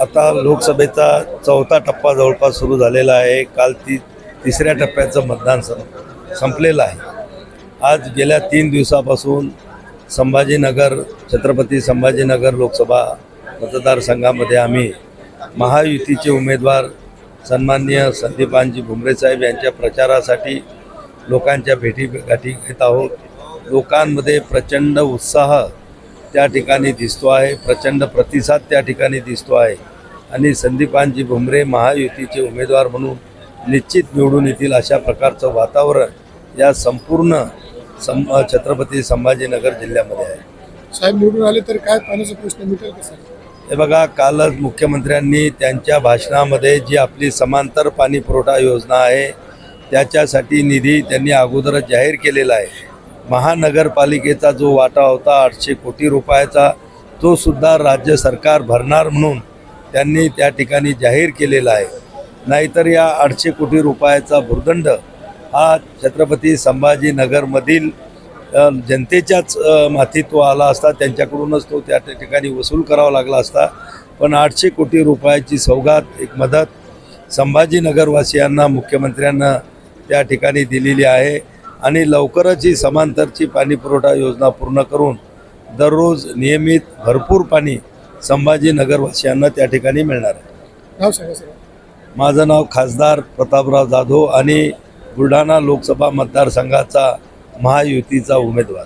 आता लोकसभेचा चौथा टप्पा जवळपास सुरू झालेला आहे. काल ती तिसऱ्या टप्प्याचं मतदान सं संपलेलं आहे. आज गेल्या तीन दिवसापासून संभाजीनगर छत्रपती संभाजीनगर लोकसभा मतदारसंघामध्ये आम्ही महायुतीचे उमेदवार सन्माननीय संदीपानजी भुमरेसाहेब यांच्या प्रचारासाठी लोकांच्या भेटी गाठी घेत आहोत. लोकांमध्ये प्रचंड उत्साह त्या ठिकाणी दिसतो आहे प्रचंड प्रतिसाद त्या ठिकाणी दिसतो आहे. आणि संदीपानजी भुमरे महायुतीचे उमेदवार म्हणून निश्चित निवडून येतील अशा प्रकारचं वातावरण या संपूर्ण सं छत्रपती संभाजीनगर जिल्ह्यामध्ये आहे. साहेब निवडून आले तर काय पाण्याचा प्रश्न मिटेल का सर हे बघा कालच मुख्यमंत्र्यांनी त्यांच्या भाषणामध्ये जी आपली समांतर पाणी पुरवठा योजना आहे त्याच्यासाठी निधी त्यांनी अगोदरच जाहीर केलेला आहे. महानगरपालिकेचा जो वाटा होता आठशे कोटी रुपयाचा तो सुद्धा राज्य सरकार भरणार म्हणून त्यांनी त्या ठिकाणी जाहीर केलेला आहे. नाहीतर या आठशे कोटी रुपयाचा भूर्दंड हा छत्रपती संभाजीनगरमधील जनतेच्याच अ, माथी तो आला असता त्यांच्याकडूनच तो त्या ठिकाणी वसूल करावा लागला असता. पण आठशे कोटी रुपयाची सौगात एक मदत संभाजीनगरवासियांना मुख्यमंत्र्यांना त्या ठिकाणी दिलेली आहे. आणि लवकरच ही समांतरची पाणी पुरवठा योजना पूर्ण करून दररोज नियमित भरपूर पाणी संभाजीनगरवासियांना त्या ठिकाणी मिळणार आहे. माझं नाव खासदार प्रतापराव जाधव आणि बुलढाणा लोकसभा मतदारसंघाचा महायुतीचा उमेदवार.